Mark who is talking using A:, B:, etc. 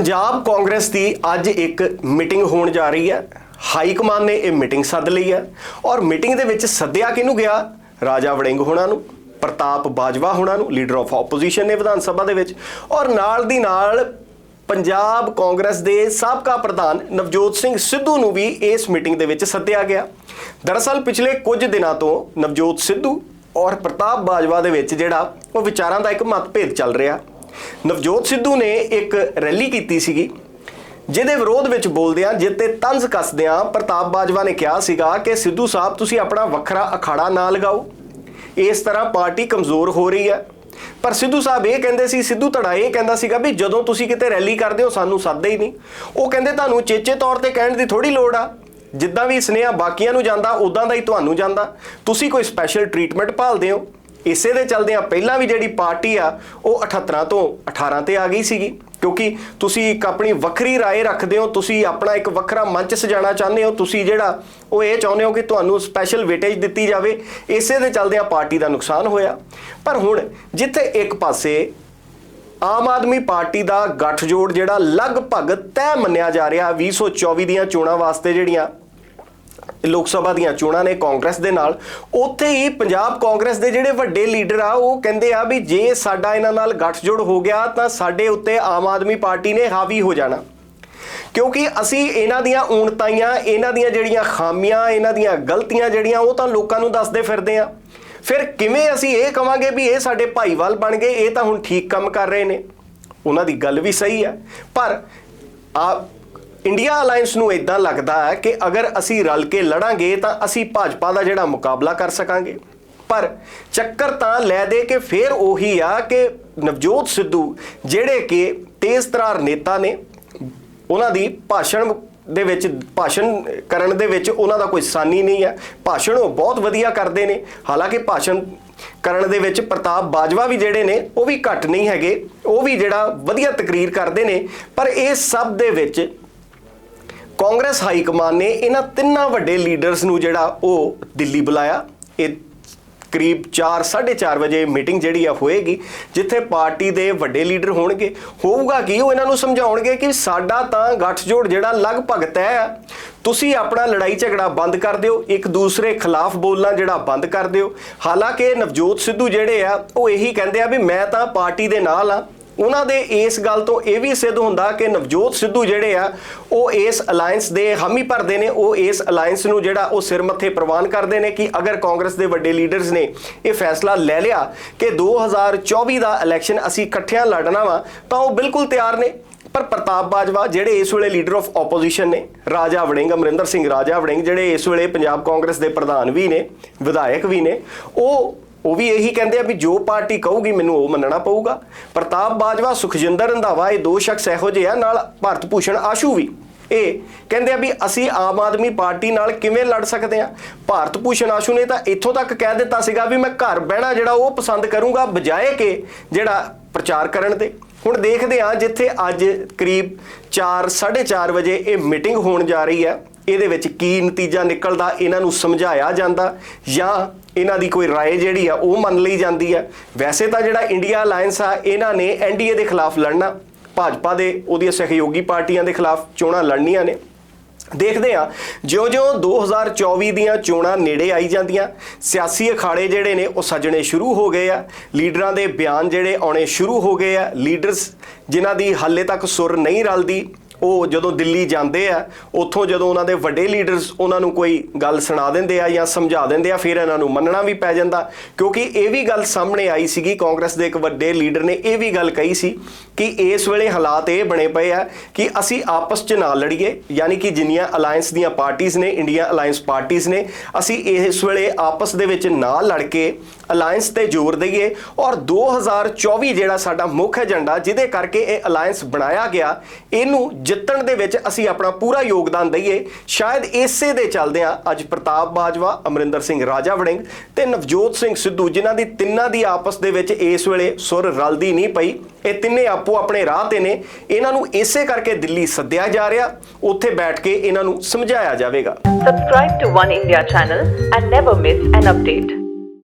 A: ਪੰਜਾਬ ਕਾਂਗਰਸ ਦੀ ਅੱਜ ਇੱਕ ਮੀਟਿੰਗ ਹੋਣ ਜਾ ਰਹੀ ਹੈ। ਹਾਈ ਕਮਾਨ ਨੇ ਇਹ ਮੀਟਿੰਗ ਸੱਦ ਲਈ ਹੈ ਔਰ ਮੀਟਿੰਗ ਦੇ ਵਿੱਚ ਸੱਦਿਆ ਕਿਹਨੂੰ ਗਿਆ? ਰਾਜਾ ਵੜਿੰਗ ਹੋਣਾ ਨੂੰ, ਪ੍ਰਤਾਪ ਬਾਜਵਾ ਹੋਣਾ ਨੂੰ, ਲੀਡਰ ਆਫ ਆਪੋਜੀਸ਼ਨ ਨੇ ਵਿਧਾਨ ਸਭਾ ਦੇ ਵਿੱਚ ਔਰ ਨਾਲ ਦੀ ਨਾਲ ਪੰਜਾਬ ਕਾਂਗਰਸ ਦੇ ਸਾਬਕਾ ਪ੍ਰਧਾਨ ਨਵਜੋਤ ਸਿੰਘ ਸਿੱਧੂ ਨੂੰ ਵੀ ਇਸ ਮੀਟਿੰਗ ਦੇ ਵਿੱਚ ਸੱਦਿਆ ਗਿਆ। ਦਰਅਸਲ ਪਿਛਲੇ ਕੁਝ ਦਿਨਾਂ ਤੋਂ ਨਵਜੋਤ ਸਿੱਧੂ ਔਰ ਪ੍ਰਤਾਪ ਬਾਜਵਾ ਦੇ ਵਿੱਚ ਜਿਹੜਾ ਉਹ ਵਿਚਾਰਾਂ ਦਾ ਇੱਕ ਮਤਭੇਦ ਚੱਲ ਰਿਹਾ। ਨਵਜੋਤ ਸਿੱਧੂ ਨੇ ਇੱਕ ਰੈਲੀ ਕੀਤੀ ਸੀਗੀ, ਜਿਹਦੇ ਵਿਰੋਧ ਵਿੱਚ ਬੋਲਦਿਆਂ ਜਿੱਤੇ ਤੰਜ਼ ਕੱਸਦਿਆਂ ਪ੍ਰਤਾਪ ਬਾਜਵਾ ਨੇ ਕਿਹਾ ਸੀਗਾ ਕਿ ਸਿੱਧੂ ਸਾਹਿਬ, ਤੁਸੀਂ ਆਪਣਾ ਵੱਖਰਾ ਅਖਾੜਾ ਨਾ ਲਗਾਓ। ਇਸ ਤਰ੍ਹਾਂ ਪਾਰਟੀ ਕਮਜ਼ੋਰ ਹੋ ਰਹੀ ਹੈ। ਪਰ ਸਿੱਧੂ ਸਾਹਿਬ ਇਹ ਕਹਿੰਦੇ ਸੀ, ਸਿੱਧੂ ਧੜਾ ਇਹ ਕਹਿੰਦਾ ਸੀਗਾ ਵੀ ਜਦੋਂ ਤੁਸੀਂ ਕਿਤੇ ਰੈਲੀ ਕਰਦੇ ਹੋ, ਸਾਨੂੰ ਸੱਦਦੇ ਹੀ ਨਹੀਂ। ਉਹ ਕਹਿੰਦੇ ਤੁਹਾਨੂੰ ਚੇਚੇ ਤੌਰ ਤੇ ਕਹਿਣ ਦੀ ਥੋੜੀ ਲੋੜ ਆ। ਜਿੱਦਾਂ ਵੀ ਸੁਨੇਹਾ ਬਾਕੀਆਂ ਨੂੰ ਜਾਂਦਾ ਉਦਾਂ ਦਾ ਹੀ ਤੁਹਾਨੂੰ ਜਾਂਦਾ। ਤੁਸੀਂ ਕੋਈ ਸਪੈਸ਼ਲ ਟ੍ਰੀਟਮੈਂਟ ਭਾਲਦੇ ਹੋ। ਇਸੇ ਦੇ ਚੱਲਦਿਆਂ ਪਹਿਲਾਂ ਵੀ ਜਿਹੜੀ ਪਾਰਟੀ ਆ ਉਹ 78 ਤੋਂ 18 ਤੇ ਆ ਗਈ ਸੀਗੀ ਕਿਉਂਕਿ ਤੁਸੀਂ ਇੱਕ ਆਪਣੀ ਵੱਖਰੀ رائے ਰੱਖਦੇ ਹੋ ਤੁਸੀਂ ਆਪਣਾ ਇੱਕ ਵੱਖਰਾ ਮੰਚ ਸਜਾਣਾ ਚਾਹੁੰਦੇ ਹੋ ਤੁਸੀਂ ਜਿਹੜਾ ਉਹ ਇਹ ਚਾਹੁੰਦੇ ਹੋ ਕਿ ਤੁਹਾਨੂੰ ਸਪੈਸ਼ਲ ਵੇਟੇਜ ਦਿੱਤੀ ਜਾਵੇ ਇਸੇ ਦੇ ਚੱਲਦਿਆਂ ਪਾਰਟੀ ਦਾ ਨੁਕਸਾਨ ਹੋਇਆ ਪਰ ਹੁਣ ਜਿੱਥੇ ਇੱਕ ਪਾਸੇ ਆਮ ਆਦਮੀ ਪਾਰਟੀ ਦਾ ਗੱਠਜੋੜ ਜਿਹੜਾ ਲਗਭਗ ਤੈਅ ਮੰਨਿਆ ਜਾ ਰਿਹਾ 2024 ਦੀਆਂ ਚੋਣਾਂ ਵਾਸਤੇ ਜਿਹੜੀਆਂ ਲੋਕ ਸਭਾ ਦੀਆਂ ਚੋਣਾਂ ਨੇ ਕਾਂਗਰਸ ਦੇ ਨਾਲ। ਉੱਥੇ ਹੀ ਪੰਜਾਬ ਕਾਂਗਰਸ ਦੇ ਜਿਹੜੇ ਵੱਡੇ ਲੀਡਰ ਆ, ਉਹ ਕਹਿੰਦੇ ਆ ਵੀ ਜੇ ਸਾਡਾ ਇਹਨਾਂ ਨਾਲ ਗੱਠਜੋੜ ਹੋ ਗਿਆ, ਤਾਂ ਸਾਡੇ ਉੱਤੇ ਆਮ ਆਦਮੀ ਪਾਰਟੀ ਨੇ ਹਾਵੀ ਹੋ ਜਾਣਾ। ਕਿਉਂਕਿ ਅਸੀਂ ਇਹਨਾਂ ਦੀਆਂ ਊਣਤਾਈਆਂ, ਇਹਨਾਂ ਦੀਆਂ ਜਿਹੜੀਆਂ ਖਾਮੀਆਂ, ਇਹਨਾਂ ਦੀਆਂ ਗਲਤੀਆਂ ਜਿਹੜੀਆਂ, ਉਹ ਤਾਂ ਲੋਕਾਂ ਨੂੰ ਦੱਸਦੇ ਫਿਰਦੇ ਆ। ਫਿਰ ਕਿਵੇਂ ਅਸੀਂ ਇਹ ਕਵਾਂਗੇ ਵੀ ਇਹ ਸਾਡੇ ਭਾਈਵਾਲ ਬਣ ਗਏ, ਇਹ ਤਾਂ ਹੁਣ ਠੀਕ ਕੰਮ ਕਰ ਰਹੇ ਨੇ। ਉਹਨਾਂ ਦੀ ਗੱਲ ਵੀ ਸਹੀ ਹੈ ਪਰ ਆ ਇੰਡੀਆ ਅਲਾਈਅੰਸ ਨੂੰ ਇਦਾਂ ਲੱਗਦਾ ਹੈ ਕਿ ਅਗਰ ਅਸੀਂ ਰਲ ਕੇ ਲੜਾਂਗੇ ਤਾਂ ਅਸੀਂ ਭਾਜਪਾ ਦਾ ਜਿਹੜਾ ਮੁਕਾਬਲਾ ਕਰ ਸਕਾਂਗੇ। ਪਰ ਚੱਕਰ ਤਾਂ ਲੈ ਦੇ ਕੇ ਫੇਰ ਉਹੀ ਆ ਕਿ ਨਵਜੋਤ ਸਿੱਧੂ, ਜਿਹੜੇ ਕਿ ਤੇਜ਼ ਤਰਾਰ ਨੇਤਾ ਨੇ, ਉਹਨਾਂ ਦੀ ਭਾਸ਼ਣ ਦੇ ਵਿੱਚ, ਭਾਸ਼ਣ ਕਰਨ ਦੇ ਵਿੱਚ ਉਹਨਾਂ ਦਾ ਕੋਈ ਸਾਨੀ ਨਹੀਂ ਹੈ। ਭਾਸ਼ਣ ਉਹ ਬਹੁਤ ਵਧੀਆ ਕਰਦੇ ਨੇ। ਹਾਲਾਂਕਿ ਭਾਸ਼ਣ ਕਰਨ ਦੇ ਵਿੱਚ ਪ੍ਰਤਾਪ ਬਾਜਵਾ ਵੀ ਜਿਹੜੇ ਨੇ, ਉਹ ਵੀ ਘੱਟ ਨਹੀਂ ਹੈਗੇ। ਉਹ ਵੀ ਜਿਹੜਾ ਵਧੀਆ ਤਕਰੀਰ ਕਰਦੇ ਨੇ। ਪਰ ਇਹ ਸਭ ਦੇ ਵਿੱਚ ਕਾਂਗਰਸ ਹਾਈ ਕਮਾਨ ਨੇ ਇਹਨਾਂ ਤਿੰਨਾਂ ਵੱਡੇ ਲੀਡਰਸ ਨੂੰ ਜਿਹੜਾ ਉਹ ਦਿੱਲੀ ਬੁਲਾਇਆ। ਇਹ ਕਰੀਬ 4 4:30 ਵਜੇ ਮੀਟਿੰਗ ਜਿਹੜੀ ਆ ਹੋਏਗੀ, ਜਿੱਥੇ ਪਾਰਟੀ ਦੇ ਵੱਡੇ ਲੀਡਰ ਹੋਣਗੇ। ਹੋਊਗਾ ਕਿ ਉਹ ਇਹਨਾਂ ਨੂੰ ਸਮਝਾਉਣਗੇ ਕਿ ਸਾਡਾ ਤਾਂ ਗੱਠਜੋੜ ਜਿਹੜਾ ਲਗਭਗ ਤੈਅ ਆ। ਤੁਸੀਂ ਆਪਣਾ ਲੜਾਈ ਝਗੜਾ ਬੰਦ ਕਰ ਦਿਓ, ਇੱਕ ਦੂਸਰੇ ਖਿਲਾਫ ਬੋਲਣਾ ਜਿਹੜਾ ਬੰਦ ਕਰ ਦਿਓ। ਹਾਲਾਂਕਿ ਨਵਜੋਤ ਸਿੱਧੂ ਜਿਹੜੇ ਆ, ਉਹ ਇਹੀ ਕਹਿੰਦੇ ਆ ਵੀ ਮੈਂ ਤਾਂ ਪਾਰਟੀ ਦੇ ਨਾਲ ਆ। ਉਹਨਾਂ ਦੇ ਇਸ ਗੱਲ ਤੋਂ ਇਹ ਵੀ ਸਿੱਧ ਹੁੰਦਾ ਕਿ ਨਵਜੋਤ ਸਿੱਧੂ ਜਿਹੜੇ ਆ, ਉਹ ਇਸ ਅਲਾਈਅੰਸ ਦੇ ਹਾਮੀ ਭਰਦੇ ਨੇ, ਉਹ ਇਸ ਅਲਾਈਅੰਸ ਨੂੰ ਜਿਹੜਾ ਉਹ ਸਿਰ ਮੱਥੇ ਪ੍ਰਵਾਨ ਕਰਦੇ ਨੇ ਕਿ ਅਗਰ ਕਾਂਗਰਸ ਦੇ ਵੱਡੇ ਲੀਡਰਸ ਨੇ ਇਹ ਫੈਸਲਾ ਲੈ ਲਿਆ ਕਿ 2024 ਦਾ ਇਲੈਕਸ਼ਨ ਅਸੀਂ ਇਕੱਠਿਆਂ ਲੜਨਾ ਵਾ, ਤਾਂ ਉਹ ਬਿਲਕੁਲ ਤਿਆਰ ਨੇ। ਪਰ ਪ੍ਰਤਾਪ ਬਾਜਵਾ ਜਿਹੜੇ ਇਸ ਵੇਲੇ ਲੀਡਰ ਆਫ ਆਪੋਜੀਸ਼ਨ ਨੇ, ਰਾਜਾ ਵੜਿੰਗ, ਅਮਰਿੰਦਰ ਸਿੰਘ ਰਾਜਾ ਵੜਿੰਗ, ਜਿਹੜੇ ਇਸ ਵੇਲੇ ਪੰਜਾਬ ਕਾਂਗਰਸ ਦੇ ਪ੍ਰਧਾਨ ਵੀ ਨੇ, ਵਿਧਾਇਕ ਵੀ ਨੇ, ਉਹ ਉਹ ਵੀ ਇਹੀ ਕਹਿੰਦੇ ਆ ਵੀ ਜੋ ਪਾਰਟੀ ਕਹੂਗੀ ਮੈਨੂੰ ਉਹ ਮੰਨਣਾ ਪਊਗਾ। ਪ੍ਰਤਾਪ ਬਾਜਵਾ, ਸੁਖਜਿੰਦਰ ਰੰਧਾਵਾ, ਇਹ ਦੋ ਸ਼ਖਸ ਇਹੋ ਜਿਹੇ ਆ, ਨਾਲ ਭਾਰਤ ਭੂਸ਼ਣ ਆਸ਼ੂ ਵੀ। ਇਹ ਕਹਿੰਦੇ ਆ ਵੀ ਅਸੀਂ ਆਮ ਆਦਮੀ ਪਾਰਟੀ ਨਾਲ ਕਿਵੇਂ ਲੜ ਸਕਦੇ ਆ? ਭਾਰਤ ਭੂਸ਼ਣ ਆਸ਼ੂ ਨੇ ਤਾਂ ਇੱਥੋਂ ਤੱਕ ਕਹਿ ਦਿੱਤਾ ਸੀਗਾ ਵੀ ਮੈਂ ਘਰ ਬਹਿਣਾ ਜਿਹੜਾ ਉਹ ਪਸੰਦ ਕਰੂੰਗਾ ਬਜਾਏ ਕਿ ਜਿਹੜਾ ਪ੍ਰਚਾਰ ਕਰਨ ਦੇ। ਹੁਣ ਦੇਖਦੇ ਆ ਜਿੱਥੇ ਅੱਜ ਕਰੀਬ 4 4:30 ਵਜੇ ਇਹ ਮੀਟਿੰਗ ਹੋਣ ਜਾ ਰਹੀ ਹੈ। ਇਹਦੇ ਵਿੱਚ ਕੀ ਨਤੀਜਾ ਨਿਕਲਦਾ ਇਹਨਾਂ ਨੂੰ ਸਮਝਾਇਆ ਜਾਂਦਾ ਜਾਂ ਇਹਨਾਂ ਦੀ ਕੋਈ رائے ਜਿਹੜੀ ਆ ਉਹ ਮੰਨ ਲਈ ਜਾਂਦੀ ਆ ਵੈਸੇ ਤਾਂ ਜਿਹੜਾ ਇੰਡੀਆ ਅਲਾਈਅੰਸ ਆ ਇਹਨਾਂ ਨੇ ਐਨਡੀਏ ਦੇ ਖਿਲਾਫ ਲੜਨਾ ਭਾਜਪਾ ਦੇ ਉਹਦੀਆਂ ਸਹਿਯੋਗੀ ਪਾਰਟੀਆਂ ਦੇ ਖਿਲਾਫ ਚੋਣਾਂ ਲੜਨੀਆਂ ਨੇ ਦੇਖਦੇ ਆ ਜਿਉਂ-ਜਿਉਂ 2024 ਦੀਆਂ ਚੋਣਾਂ ਨੇੜੇ ਆਈ ਜਾਂਦੀਆਂ ਸਿਆਸੀ ਅਖਾੜੇ ਜਿਹੜੇ ਨੇ ਉਹ ਸੱਜਣੇ ਸ਼ੁਰੂ ਹੋ ਗਏ ਆ ਲੀਡਰਾਂ ਦੇ ਬਿਆਨ ਜਿਹੜੇ ਆਉਣੇ ਸ਼ੁਰੂ ਹੋ ਗਏ ਆ ਲੀਡਰਸ ਜਿਨ੍ਹਾਂ ਦੀ ਹਾਲੇ ਤੱਕ ਸੁਰ ਨਹੀਂ ਰਲਦੀ ਉਹ ਜਦੋਂ ਦਿੱਲੀ ਜਾਂਦੇ ਆ, ਉੱਥੋਂ ਜਦੋਂ ਉਹਨਾਂ ਦੇ ਵੱਡੇ ਲੀਡਰਸ ਉਹਨਾਂ ਨੂੰ ਕੋਈ ਗੱਲ ਸੁਣਾ ਦਿੰਦੇ ਆ ਜਾਂ ਸਮਝਾ ਦਿੰਦੇ ਆ, ਫਿਰ ਇਹਨਾਂ ਨੂੰ ਮੰਨਣਾ ਵੀ ਪੈ ਜਾਂਦਾ। ਕਿਉਂਕਿ ਇਹ ਵੀ ਗੱਲ ਸਾਹਮਣੇ ਆਈ ਸੀਗੀ, ਕਾਂਗਰਸ ਦੇ ਇੱਕ ਵੱਡੇ ਲੀਡਰ ਨੇ ਇਹ ਵੀ ਗੱਲ ਕਹੀ ਸੀ ਕਿ ਇਸ ਵੇਲੇ ਹਾਲਾਤ ਇਹ ਬਣੇ ਪਏ ਆ ਕਿ ਅਸੀਂ ਆਪਸ 'ਚ ਨਾ ਲੜੀਏ, ਯਾਨੀ ਕਿ ਜਿੰਨੀਆਂ ਅਲਾਈਅੰਸ ਦੀਆਂ ਪਾਰਟੀਆਂ ਨੇ ਇੰਡੀਆ ਅਲਾਈਅੰਸ ਪਾਰਟੀਆਂ ਨੇ, ਅਸੀਂ ਇਸ ਵੇਲੇ ਆਪਸ ਦੇ ਵਿੱਚ ਨਾ ਲੜ ਕੇ ਅਲਾਈਅੰਸ ਤੇ ਜ਼ੋਰ ਦਈਏ। ਔਰ 2024 ਜਿਹੜਾ ਸਾਡਾ ਮੁੱਖ ਏਜੰਡਾ ਜਿਹਦੇ ਕਰਕੇ ਇਹ ਅਲਾਈਅੰਸ ਬਣਾਇਆ ਗਿਆ, ਇਹਨੂੰ ਜਿੱਤਣ ਦੇ ਵਿੱਚ ਅਸੀਂ ਆਪਣਾ ਪੂਰਾ ਯੋਗਦਾਨ ਦਈਏ। ਸ਼ਾਇਦ ਇਸੇ ਦੇ ਚੱਲਦਿਆਂ ਅੱਜ ਪ੍ਰਤਾਪ ਬਾਜਵਾ, ਅਮਰਿੰਦਰ ਸਿੰਘ ਰਾਜਾ ਵੜਿੰਗ ਤੇ ਨਵਜੋਤ ਸਿੰਘ ਸਿੱਧੂ, ਜਿਨ੍ਹਾਂ ਦੀ ਤਿੰਨਾਂ ਦੀ ਆਪਸ ਦੇ ਵਿੱਚ ਇਸ ਵੇਲੇ ਸੁਰ ਰਲਦੀ ਨਹੀਂ ਪਈ। ਇਹ ਤਿੰਨੇ ਆਪੋ ਆਪਣੇ ਰਾਹ ਤੇ ਨੇ। ਇਹਨਾਂ ਨੂੰ ਇਸੇ ਕਰਕੇ ਦਿੱਲੀ ਸੱਦਿਆ ਜਾ ਰਿਹਾ। ਉੱਥੇ ਬੈਠ ਕੇ ਇਹਨਾਂ ਨੂੰ ਸਮਝਾਇਆ ਜਾਵੇਗਾ।
B: Subscribe to One India channel and never miss an update.